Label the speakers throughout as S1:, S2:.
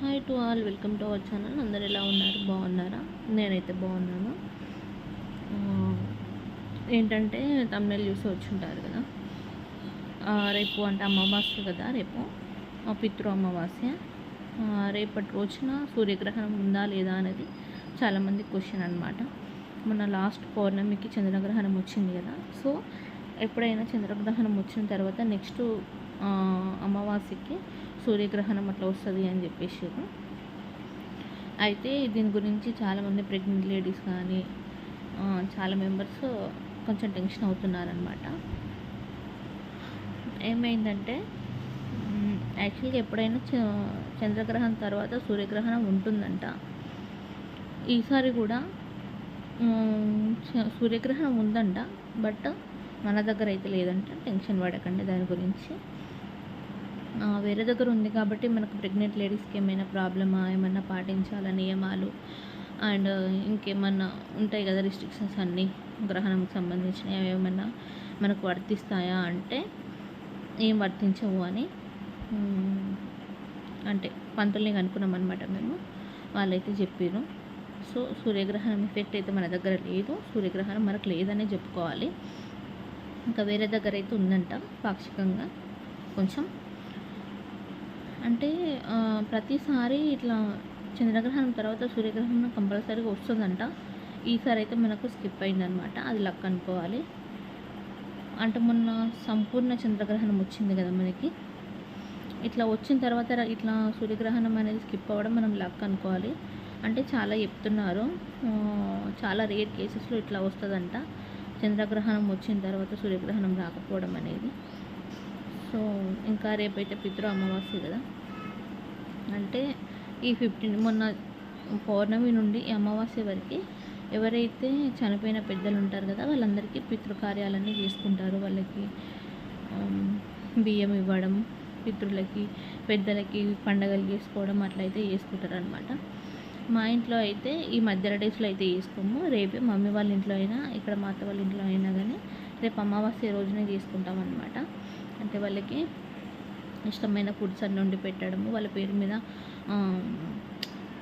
S1: Hi to all welcome to our channel అందరు ఎలా ఉన్నారు? బాగున్నారా? నేనైతే బాగున్నాను. ఏంటంటే తమిళ చూసి వచ్చుంటారు కదా. రేపు అంటే అమావాస్య కదా రేపు. పితృ అమావాస్య. రేపటి రోజున సూర్యగ్రహణం ఉందా లేదా అనేది చాలామంది క్వశ్చన్ అనమాట మొన్న లాస్ట్ పౌర్ణమికి చంద్రగ్రహణం వచ్చింది కదా. సో ఎప్పుడైనా చంద్రగ్రహణం వచ్చిన తర్వాత నెక్స్ట్ అమావాస్యకి సూర్యగ్రహణం అట్లా వస్తుంది అని చెప్పేసి అయితే దీని గురించి చాలామంది ప్రెగ్నెంట్ లేడీస్ కానీ చాలా మెంబర్స్ కొంచెం టెన్షన్ అవుతున్నారనమాట ఏమైందంటే యాక్చువల్గా ఎప్పుడైనా చ- చంద్రగ్రహణం తర్వాత సూర్యగ్రహణం ఉంటుందంట. ఈసారి కూడా సూర్యగ్రహణం ఉందంట బట్ మన దగ్గర అయితే లేదంట టెన్షన్ పడకండి దాని గురించి. వేరే దగ్గర ఉంది కాబట్టి మనకు ప్రెగ్నెంట్ లేడీస్కి ఏమైనా ప్రాబ్లమా? ఏమైనా పాటించాలా నియమాలు? అండ్ ఇంకేమన్నా ఉంటాయి కదా రిస్ట్రిక్షన్స్ అన్నీ గ్రహణంకి సంబంధించినవి? ఏమైనా మనకు వర్తిస్తాయా అంటే ఏం వర్తించవు అని అంటే పంతుల్ని కనుక్కున్నాం అనమాట మేము. వాళ్ళైతే చెప్పారు సో సూర్యగ్రహణం ఎఫెక్ట్ అయితే మన దగ్గర లేదు. సూర్యగ్రహణం మనకు లేదనే చెప్పుకోవాలి. ఇంకా వేరే దగ్గర అయితే ఉందంట పాక్షికంగా కొంచెం అంటే ప్రతిసారి ఇట్లా చంద్రగ్రహణం తర్వాత సూర్యగ్రహణం కంపల్సరీగా వస్తుందంట. ఈసారి అయితే మనకు స్కిప్ అయిందనమాట. అది లక్ అనుకోవాలి. అంటే మొన్న సంపూర్ణ చంద్రగ్రహణం వచ్చింది కదా మనకి. ఇట్లా వచ్చిన తర్వాత ఇట్లా సూర్యగ్రహణం అనేది స్కిప్ అవ్వడం మనం లక్ అనుకోవాలి. అంటే చాలా చెప్తున్నారు. చాలా రేర్ కేసెస్లో ఇట్లా వస్తుందంట. చంద్రగ్రహణం వచ్చిన తర్వాత సూర్యగ్రహణం రాకపోవడం అనేది. సో ఇంకా రేపైతే పితృ అమావాస్య కదా. అంటే ఈ ఫిఫ్టీన్ మొన్న పౌర్ణమి నుండి ఈ అమావాస్య వరకు ఎవరైతే చనిపోయిన పెద్దలు ఉంటారు కదా వాళ్ళందరికీ పితృకార్యాలన్నీ చేసుకుంటారు. వాళ్ళకి బియ్యం ఇవ్వడం పితృలకి పెద్దలకి పండగలు చేసుకోవడం అట్లయితే చేసుకుంటారు అనమాట మా ఇంట్లో అయితే ఈ మధ్యలో డేస్లో అయితే చేసుకోము. రేపే మమ్మీ వాళ్ళ ఇంట్లో అయినా ఇక్కడ మా అత్త వాళ్ళ ఇంట్లో అయినా కానీ రేపు అమావాస్య రోజునే చేసుకుంటాం అనమాట అంటే వాళ్ళకి ఇష్టమైన ఫుడ్స్ అన్నీ వండి పెట్టడము వాళ్ళ పేరు మీద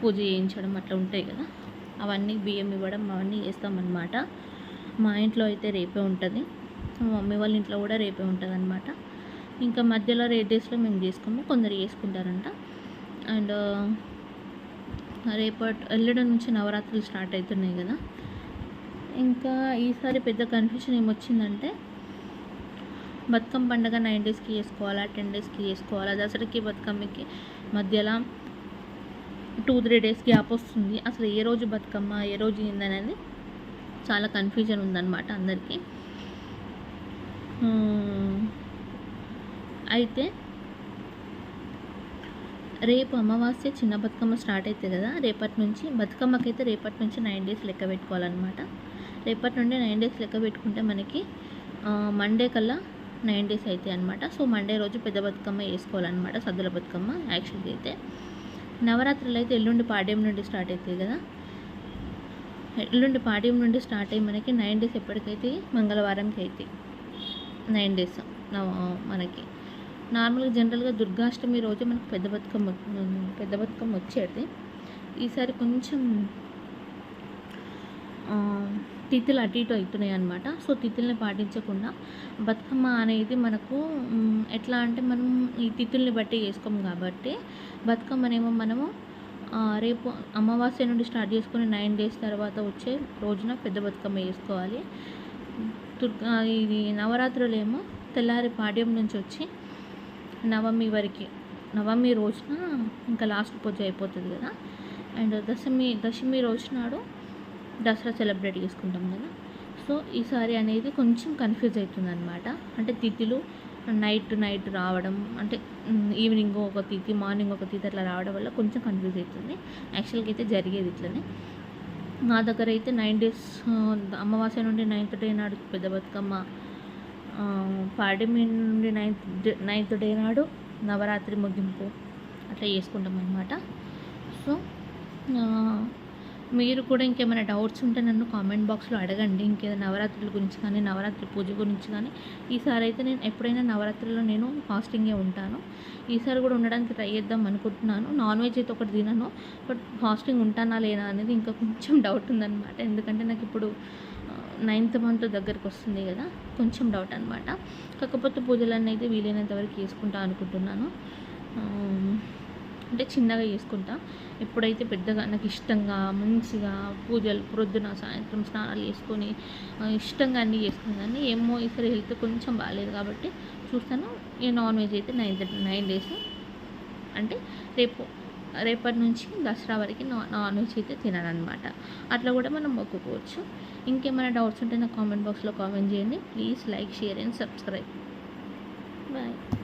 S1: పూజ చేయించడం అట్లా ఉంటాయి కదా. అవన్నీ బియ్యం ఇవ్వడం అవన్నీ చేస్తామన్నమాట. మా ఇంట్లో అయితే రేపే ఉంటుంది. మా మమ్మీ వాళ్ళ ఇంట్లో కూడా రేపే ఉంటుంది అనమాట ఇంకా మధ్యలో రేట్ డేస్లో మేము చేసుకోము కొందరు చేసుకుంటారంట. అండ్ రేపటి వెళ్ళడం నుంచి నవరాత్రులు స్టార్ట్ అవుతున్నాయి కదా. ఇంకా ఈసారి పెద్ద కన్ఫ్యూషన్ ఏమొచ్చిందంటే బతుకమ్మ పండుగ నైన్ డేస్కి చేసుకోవాలా టెన్ డేస్కి చేసుకోవాలా? దసరాకి బతుకమ్మకి మధ్యలో టూ త్రీ డేస్ గ్యాప్ వస్తుంది. అసలు ఏ రోజు బతుకమ్మ ఏ రోజు ఏందనేది చాలా కన్ఫ్యూజన్ ఉందన్నమాట అందరికీ. అయితే రేపు అమావాస్య చిన్న బతుకమ్మ స్టార్ట్ అవుతుంది కదా రేపటి నుంచి బతుకమ్మకైతే రేపటి నుంచి నైన్ డేస్ లెక్క పెట్టుకోవాలన్నమాట. రేపటి నుండి నైన్ డేస్ లెక్క పెట్టుకుంటే మనకి మండే కల్లా నైన్ డేస్ అవుతాయి అనమాట సో మండే రోజు పెద్ద బతుకమ్మ వేసుకోవాలన్నమాట సద్దుల బతుకమ్మ యాక్చువల్గా అయితే. నవరాత్రులు అయితే ఎల్లుండి పాడ్యం నుండి స్టార్ట్ అవుతాయి కదా. ఎల్లుండి పాడ్యం నుండి స్టార్ట్ అయ్యి మనకి నైన్ డేస్ ఎప్పటికైతే మంగళవారంకి అవుతాయి నైన్ డేస్ మనకి. నార్మల్గా జనరల్గా దుర్గాష్టమి రోజు మనకు పెద్ద బతుకమ్మ పెద్ద బతుకమ్మ వచ్చేది. ఈసారి కొంచెం తిథులు అటు ఇటు అవుతున్నాయి అనమాట సో తిథుల్ని పాటించకుండా బతుకమ్మ అనేది మనకు ఎట్లా అంటే మనం ఈ తిథుల్ని బట్టి చేసుకోము కాబట్టి బతుకమ్మనేమో మనము రేపు అమావాస్య నుండి స్టార్ట్ చేసుకుని నైన్ డేస్ తర్వాత వచ్చే రోజున పెద్ద బతుకమ్మ వేసుకోవాలి దుర్గా ఇది నవరాత్రులేమో తెల్లారి పాడ్యం నుంచి వచ్చి నవమి వరకు నవమి రోజున ఇంకా లాస్ట్ పూజ అయిపోతుంది కదా. అండ్ దశమి దశమి రోజు నాడు దసరా సెలబ్రేట్ చేసుకుంటాం కదా. సో ఈసారి అనేది కొంచెం కన్ఫ్యూజ్ అవుతుంది అనమాట అంటే తిథులు నైట్ నైట్ రావడం అంటే ఈవినింగ్ ఒక తిథి మార్నింగ్ ఒక తిథి అట్లా రావడం వల్ల కొంచెం కన్ఫ్యూజ్ అవుతుంది. యాక్చువల్గా అయితే జరిగేది ఇట్లనే. మా దగ్గర అయితే నైన్ డేస్ అమావాస్య నుండి నైన్త్ డే నాడు పెద్ద బతుకమ్మ ఆ, నుండి నైన్త్ డే నైన్త్ డే నాడు నవరాత్రి ముగింపు అట్లా చేసుకుంటాం అనమాట సో మీరు కూడా ఇంకేమైనా డౌట్స్ ఉంటే నన్ను కామెంట్ బాక్స్లో అడగండి. ఇంకేదైనా నవరాత్రుల గురించి కానీ నవరాత్రి పూజ గురించి కానీ ఈసారి అయితే నేను ఎప్పుడైనా నవరాత్రిలో నేను ఫాస్టింగే ఉంటాను. ఈసారి కూడా ఉండడానికి ట్రై చేద్దాం అనుకుంటున్నాను. నాన్ వెజ్ అయితే ఒకటి తినను బట్ ఫాస్టింగ్ ఉంటానా లేదా అనేది ఇంకా కొంచెం డౌట్ ఉందన్నమాట. ఎందుకంటే నాకు ఇప్పుడు నైన్త్ మంత్ దగ్గరికి వస్తుంది కదా కొంచెం డౌట్ అనమాట కాకపోతే పూజలన్నీ అయితే వీలైనంత వరకు చేసుకుంటా అనుకుంటున్నాను. అంటే చిన్నగా చేసుకుంటా. ఎప్పుడైతే పెద్దగా నాకు ఇష్టంగా మంచిగా పూజలు ప్రొద్దున సాయంత్రం స్నానాలు చేసుకొని ఇష్టంగా అన్నీ చేసుకునేదాన్ని ఏమో ఈసారి హెల్త్ కొంచెం బాగాలేదు కాబట్టి చూస్తాను. ఈ నాన్ వెజ్ అయితే నైన్ నైన్ డేస్. అంటే రేపు రేపటి నుంచి దసరా వరకు నా- నాన్ వెజ్ అయితే తిననమాట అట్లా కూడా మనం మొక్కుకోవచ్చు. ఇంకేమైనా డౌట్స్ ఉంటే నా కామెంట్ బాక్స్లో కామెంట్ చేయండి. Please like share and subscribe. Bye.